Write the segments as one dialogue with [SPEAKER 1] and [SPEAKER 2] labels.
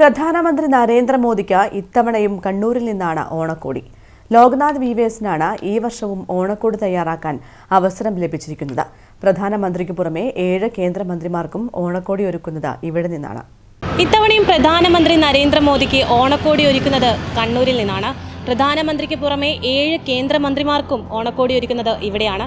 [SPEAKER 1] പ്രധാനമന്ത്രി നരേന്ദ്രമോദിക്ക് ഇത്തവണയും കണ്ണൂരിൽ നിന്നാണ് ഓണക്കോടി. ലോക്നാഥ് വീവേഴ്സിനാണ് ഈ വർഷവും ഓണക്കോട് തയ്യാറാക്കാൻ അവസരം ലഭിച്ചിരിക്കുന്നത്. പ്രധാനമന്ത്രിക്ക് പുറമെ ഏഴ് കേന്ദ്രമന്ത്രിമാർക്കും ഓണക്കോടി ഒരുക്കുന്നത് ഇവിടെ നിന്നാണ്.
[SPEAKER 2] ഇത്തവണയും പ്രധാനമന്ത്രി നരേന്ദ്രമോദിക്ക് ഓണക്കോടി ഒരുക്കുന്നത് കണ്ണൂരിൽ നിന്നാണ്. പ്രധാനമന്ത്രിക്ക് പുറമെ ഏഴ് കേന്ദ്രമന്ത്രിമാർക്കും ഓണക്കോടി ഒരുക്കുന്നത് ഇവിടെയാണ്.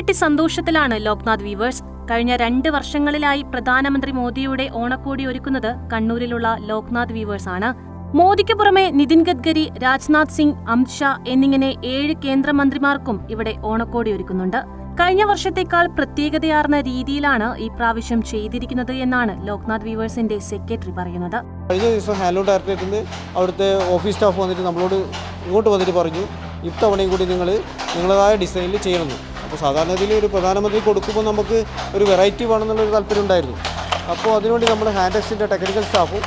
[SPEAKER 2] മൂന്നിരട്ടി സന്തോഷത്തിലാണ് ലോക്നാഥ് വീവേഴ്സ് കഴിഞ്ഞ രണ്ട് വർഷങ്ങളിലായി പ്രധാനമന്ത്രി മോദിയുടെ ഓണക്കോടി ഒരുക്കുന്നത് കണ്ണൂരിലുള്ള ലോക്നാഥ് വീവേഴ്സ് ആണ്. മോദിക്ക് പുറമെ നിതിൻ ഗഡ്കരി രാജ്നാഥ് സിംഗ് അമിത് ഷാ എന്നിങ്ങനെ ഏഴ് കേന്ദ്രമന്ത്രിമാർക്കും ഇവിടെ ഓണക്കോടി ഒരുക്കുന്നുണ്ട്. കഴിഞ്ഞ വർഷത്തേക്കാൾ പ്രത്യേകതയാർന്ന രീതിയിലാണ് ഈ പ്രാവശ്യം ചെയ്തിരിക്കുന്നത് എന്നാണ് ലോക്നാഥ് വീവേഴ്സിന്റെ സെക്രട്ടറി പറയുന്നത്.
[SPEAKER 3] കഴിഞ്ഞ ദിവസം ഹാലോ ഡയറക്ടറേറ്റിൽ അവിടുത്തെ ഓഫീസ് സ്റ്റാഫ് വന്നിട്ട് നമ്മളോട് ഇങ്ങോട്ട് വന്നിട്ട് പറഞ്ഞു ഇത്തവണയും കൂടി നിങ്ങൾ നിങ്ങളതായ ഡിസൈനിൽ ചെയ്യണമെന്ന്. അപ്പോൾ സാധാരണ ഇതിൽ ഒരു പ്രധാനമന്ത്രി കൊടുക്കുമ്പോൾ നമുക്ക് ഒരു വെറൈറ്റി വേണമെന്നുള്ളൊരു താല്പര്യം ഉണ്ടായിരുന്നു. അപ്പോൾ അതിനുവേണ്ടി നമ്മുടെ ഹാൻഡെക്സിന്റെ ടെക്നിക്കൽ സ്റ്റാഫും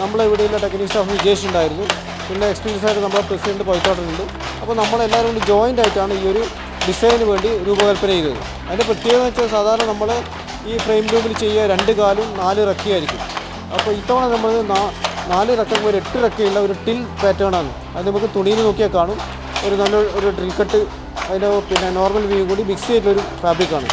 [SPEAKER 3] നമ്മളെ ഇവിടെയുള്ള ടെക്നിക്കൽ സ്റ്റാഫ് വിജയിച്ചിട്ടുണ്ടായിരുന്നു പിന്നെ എക്സ്പീരിയൻസ് ആയിട്ട് നമ്മുടെ പ്രസിഡന്റ് പോയിക്കോട്ടുണ്ട് അപ്പോൾ നമ്മളെല്ലാവരും കൂടി ജോയിന്റ് ആയിട്ടാണ് ഈ ഒരു ഡിസൈന് വേണ്ടി രൂപകൽപ്പന ചെയ്തത്. അതിന്റെ പ്രത്യേകത എന്ന് വെച്ചാൽ സാധാരണ നമ്മൾ ഈ ഫ്രെയിം ട്യൂബിൽ ചെയ്യുക രണ്ട് കാലും നാല് റക്കിയായിരിക്കും അപ്പോൾ ഇത്തവണ നമ്മൾ നാല് റക്കം ഒരു എട്ട് റക്കയുള്ള ഒരു ടിൽ പാറ്റേൺ ആണ്. അത് നമുക്ക് തുണിയിൽ നോക്കിയാൽ കാണും. ഒരു നല്ലൊരു ഡ്രിൽ കട്ട് അതിന്റെ പിന്നെ നോർമൽ വ്യൂ കൂടി മിക്സ് ചെയ്തിട്ടൊരു ഫാബ്രിക്കാണ്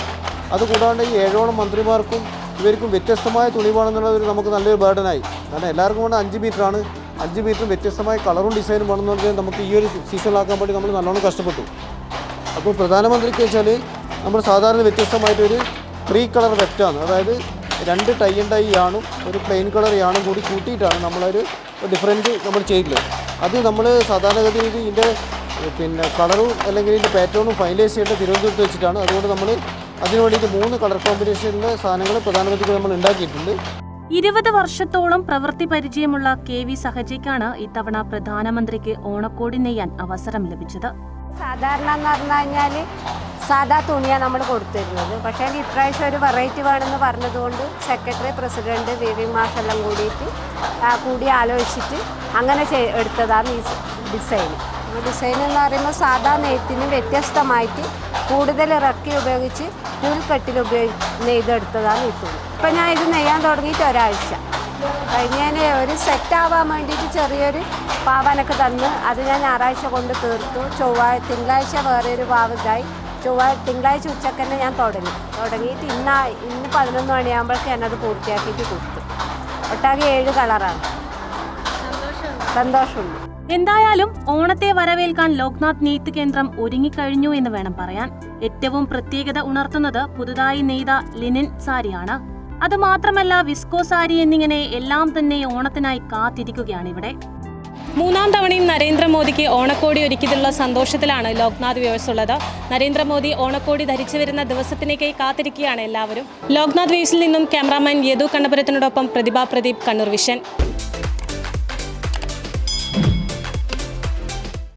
[SPEAKER 3] അതുകൂടാണ്ട് ഈ ഏഴോളം മന്ത്രിമാർക്കും ഇവർക്കും വ്യത്യസ്തമായ തുണി വേണമെന്നുള്ളത് നമുക്ക് നല്ലൊരു ബേർഡനായി കാരണം എല്ലാവർക്കും വേണ്ട അഞ്ച് മീറ്ററാണ് അഞ്ച് മീറ്ററും വ്യത്യസ്തമായ കളറും ഡിസൈനും വേണമെന്നുള്ളത് നമുക്ക് ഈ ഒരു സീസണിലാക്കാൻ വേണ്ടി നമ്മൾ നല്ലോണം കഷ്ടപ്പെട്ടു. അപ്പോൾ പ്രധാനമന്ത്രിക്ക് വെച്ചാൽ നമ്മൾ സാധാരണ വ്യത്യസ്തമായിട്ടൊരു ത്രീ കളർ വെറ്റാണ് അതായത് രണ്ട് ടൈ ആൻഡ് ടൈ ആണും ഒരു പ്ലെയിൻ കളർ യാണും കൂടി കൂട്ടിയിട്ടാണ് നമ്മളൊരു ഡിഫറെന്റ് നമ്മൾ ചെയ്തിട്ടുള്ളത്. അത് നമ്മൾ സാധാരണഗതിയിൽ ഇതിന്റെ പിന്നെ കളറും അല്ലെങ്കിൽ ഇതിന്റെ പാറ്റേണും ഫൈനലൈസ് ചെയ്യേണ്ട തിരുവനന്തപുരത്ത് വെച്ചിട്ടാണ്. അതുകൊണ്ട് നമ്മൾ അതിന് വേണ്ടിയിട്ട് മൂന്ന് കളർ കോമ്പിനേഷനിലെ സാധനങ്ങൾ പ്രധാനമന്ത്രിക്ക് നമ്മൾ ഉണ്ടാക്കിയിട്ടുണ്ട്.
[SPEAKER 2] ഇരുപത് വർഷത്തോളം പ്രവൃത്തി പരിചയമുള്ള കെ വി സഹജയ്ക്കാണ് ഇത്തവണ പ്രധാനമന്ത്രിക്ക് ഓണക്കോടി നെയ്യാൻ അവസരം ലഭിച്ചത്.
[SPEAKER 4] സാധാരണ എന്ന് പറഞ്ഞു കഴിഞ്ഞാൽ സാധാ തുണിയാണ് നമ്മൾ കൊടുത്തിരുന്നത്. പക്ഷേ ഇപ്രാവശ്യം ഒരു വെറൈറ്റി വേണമെന്ന് പറഞ്ഞതുകൊണ്ട് സെക്രട്ടറി പ്രസിഡന്റ് വി വി മാഷെല്ലാം കൂടിയിട്ട് കൂടി ആലോചിച്ചിട്ട് അങ്ങനെ എടുത്തതാണ് ഈ ഡിസൈൻ ഡിസൈൻ എന്ന് പറയുമ്പോൾ സാധാ നെയ്ത്തിന് വ്യത്യസ്തമായിട്ട് കൂടുതൽ ഇറക്കി ഉപയോഗിച്ച് നൂൽക്കെട്ടിൽ ഉപയോഗി നെയ്തെടുത്തതാണ് ഈ തുണി. ഇപ്പം ഞാൻ ഇത് നെയ്യാൻ തുടങ്ങിയിട്ട് ഒരാഴ്ച. കഴിഞ്ഞതിന് ഒരു സെറ്റ് ആവാൻ വേണ്ടിയിട്ട് ചെറിയൊരു പാവനൊക്കെ തന്ന് അത് ഞാൻ ഞായറാഴ്ച കൊണ്ട് തീർത്തു. ചൊവ്വാ തിങ്കളാഴ്ച വേറെ ഒരു പാവതായി ചൊവ്വാ തിങ്കളാഴ്ച ഉച്ചയ്ക്ക് തന്നെ ഞാൻ തുടങ്ങി. തുടങ്ങിയിട്ട് ഇന്ന് ഇന്ന് പതിനൊന്ന് മണിയാകുമ്പോഴേക്കും ഞാനത് പൂർത്തിയാക്കിയിട്ട് കൊടുത്തു. ഒട്ടാകെ ഏഴ് കളറാണ് സന്തോഷമുണ്ട്.
[SPEAKER 2] എന്തായാലും ഓണത്തെ വരവേൽക്കാൻ ലോക്നാഥ് നെയ്ത്ത് കേന്ദ്രം ഒരുങ്ങിക്കഴിഞ്ഞു എന്ന് വേണം പറയാൻ. ഏറ്റവും പ്രത്യേകത ഉണർത്തുന്നത് പുതുതായി നെയ്ത ലിനിൻ സാരിയാണ്. അത് മാത്രമല്ല വിസ്കോ സാരി എന്നിങ്ങനെ എല്ലാം തന്നെ ഓണത്തിനായി കാത്തിരിക്കുകയാണ് ഇവിടെ. മൂന്നാം തവണയും നരേന്ദ്രമോദിക്ക് ഓണക്കോടി ഒരുക്കിയതിലുള്ള സന്തോഷത്തിലാണ് ലോക്നാഥ് വ്യൂവേഴ്സ് ഉള്ളത്. നരേന്ദ്രമോദി ഓണക്കോടി ധരിച്ചു വരുന്ന ദിവസത്തിനേക്കായി കാത്തിരിക്കുകയാണ് എല്ലാവരും. ലോക്നാഥ് വ്യൂസിൽ നിന്നും ക്യാമറാമാൻ യദു കണ്ണപുരത്തിനോടൊപ്പം പ്രതിഭ പ്രദീപ് കണ്ണൂർ വിഷൻ.